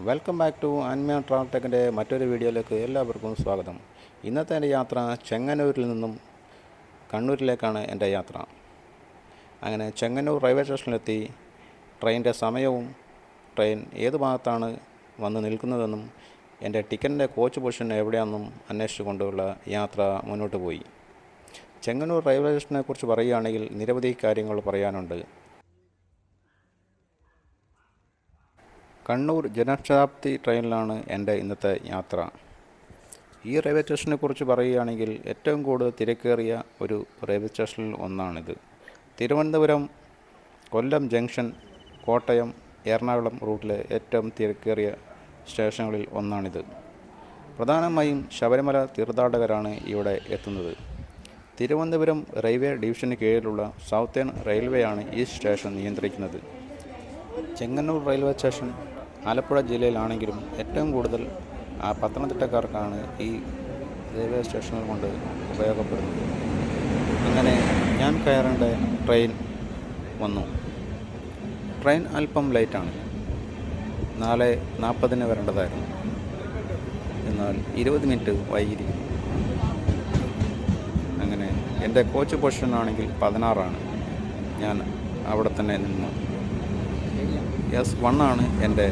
Welcome back to Anma travel ടെക്കിന്റെ മറ്റൊരു വീഡിയോയിലേക്ക് എല്ലാവർക്കും സ്വാഗതം. ഇന്നത്തെ എന്റെ യാത്ര ചെങ്ങന്നൂരിൽ നിന്നും കണ്ണൂരിലേക്കാണ് എന്റെ യാത്ര. അങ്ങനെ ചെങ്ങന്നൂർ റെയിൽവേ സ്റ്റേഷനിലെത്തി ട്രെയിനിന്റെ സമയവും ട്രെയിൻ ഏത് ഭാഗത്താണ് വന്ന് നിൽക്കുന്നതെന്നും എന്റെ ടിക്കറ്റിന്റെ കോച്ച് പൊസിഷൻ എവിടെയാണെന്നും അന്വേഷിച്ചുകൊണ്ടുള്ള യാത്ര മുന്നോട്ട് പോയി. ചെങ്ങന്നൂർ റെയിൽവേ സ്റ്റേഷനെക്കുറിച്ച് പറയുകയാണെങ്കിൽ നിരവധി കാര്യങ്ങൾ പറയാനുണ്ട്. കണ്ണൂർ ജനശതാബ്ദി ട്രെയിനിലാണ് എന്റെ ഇന്നത്തെ യാത്ര. ഈ റെയിൽവേ സ്റ്റേഷനെ കുറിച്ച് പറയുകയാണെങ്കിൽ ഏറ്റവും കൂടുതൽ തിരക്കേറിയ ഒരു റെയിൽവേ സ്റ്റേഷനിൽ ഒന്നാണിത്. തിരുവനന്തപുരം കൊല്ലം ജംഗ്ഷൻ കോട്ടയം എറണാകുളം റൂട്ടിലെ ഏറ്റവും തിരക്കേറിയ സ്റ്റേഷനുകളിൽ ഒന്നാണിത്. പ്രധാനമായും ശബരിമല തീർത്ഥാടകരാണ് ഇവിടെ എത്തുന്നത്. തിരുവനന്തപുരം റെയിൽവേ ഡിവിഷന് കീഴിലുള്ള സൗത്തേൺ റെയിൽവേയാണ് ഈ സ്റ്റേഷൻ നിയന്ത്രിക്കുന്നത്. ചെങ്ങന്നൂർ റെയിൽവേ സ്റ്റേഷൻ ആലപ്പുഴ ജില്ലയിലാണെങ്കിലും ഏറ്റവും കൂടുതൽ ആ പത്തനംതിട്ടക്കാർക്കാണ് ഈ റെയിൽവേ സ്റ്റേഷനുകൾ കൊണ്ട് ഉപയോഗപ്പെടുന്നത്. അങ്ങനെ ഞാൻ കയറേണ്ട ട്രെയിൻ വന്നു. ട്രെയിൻ അല്പം ലേറ്റാണ് നാല് നാൽപ്പതിന് വരേണ്ടതായിരുന്നു. എന്നാൽ ഇരുപത് മിനിറ്റ് വൈകിയിരിക്കുന്നു. അങ്ങനെ എന്റെ കോച്ച് പൊസിഷൻ ആണെങ്കിൽ പതിനാറാണ്. ഞാൻ അവിടെ തന്നെ നിന്നു. എസ് വൺ ആണ് എന്റെ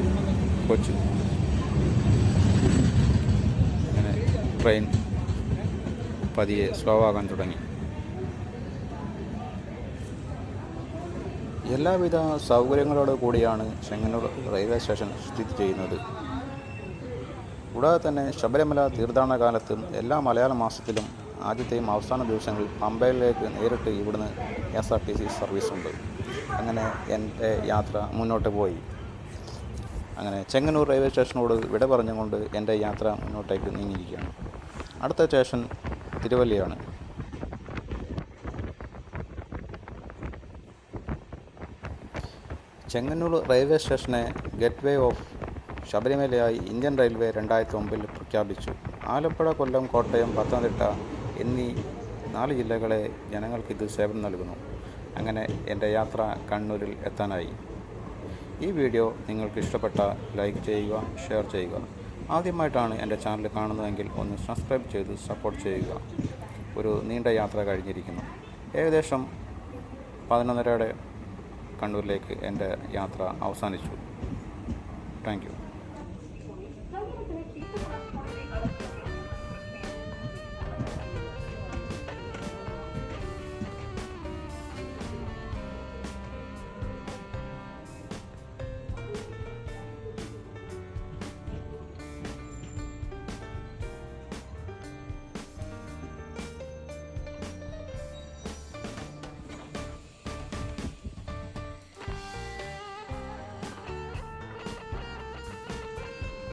കൊച്ചു. അങ്ങനെ ട്രെയിൻ പതിയെ സ്ലോ ആകാൻ തുടങ്ങി. എല്ലാവിധ സൗകര്യങ്ങളോട് കൂടിയാണ് ചെങ്ങന്നൂർ റെയിൽവേ സ്റ്റേഷൻ സ്ഥിതി ചെയ്യുന്നത്. കൂടാതെ തന്നെ ശബരിമല തീർത്ഥാടന കാലത്തും എല്ലാ മലയാള മാസത്തിലും ആദ്യത്തെയും അവസാന ദിവസങ്ങളിൽ പമ്പയിലേക്ക് നേരിട്ട് ഇവിടുന്ന് S R T C service ഉണ്ട്. അങ്ങനെ എന്റെ യാത്ര മുന്നോട്ട് പോയി. അങ്ങനെ ചെങ്ങന്നൂർ റെയിൽവേ സ്റ്റേഷനോട് വിട പറഞ്ഞുകൊണ്ട് എന്റെ യാത്ര മുന്നോട്ടേക്ക് നീങ്ങിയിരിക്കുകയാണ്. അടുത്ത സ്റ്റേഷൻ തിരുവല്ലയാണ്. ചെങ്ങന്നൂർ റെയിൽവേ സ്റ്റേഷനെ ഗേറ്റ്വേ ഓഫ് ശബരിമലയായി ഇന്ത്യൻ റെയിൽവേ രണ്ടായിരത്തി ഒമ്പതിൽ പ്രഖ്യാപിച്ചു. ആലപ്പുഴ കൊല്ലം കോട്ടയം പത്തനംതിട്ട എന്നീ നാല് ജില്ലകളെ ജനങ്ങൾക്ക് ഇത് സേവനം നൽകുന്നു. അങ്ങനെ എന്റെ യാത്ര കണ്ണൂരിൽ എത്താനായി. ഈ വീഡിയോ നിങ്ങൾക്ക് ഇഷ്ടപ്പെട്ട ലൈക്ക് ചെയ്യുക ഷെയർ ചെയ്യുക. ആദ്യമായിട്ടാണ് എന്റെ ചാനൽ കാണുന്നതെങ്കിൽ ഒന്ന് സബ്സ്ക്രൈബ് ചെയ്ത് സപ്പോർട്ട് ചെയ്യുക. ഒരു നീണ്ട യാത്ര കഴിഞ്ഞിരിക്കുന്നു. ഏകദേശം പതിനൊന്നരയുടെ കണ്ണൂരിലേക്ക് എന്റെ യാത്ര അവസാനിച്ചു. താങ്ക്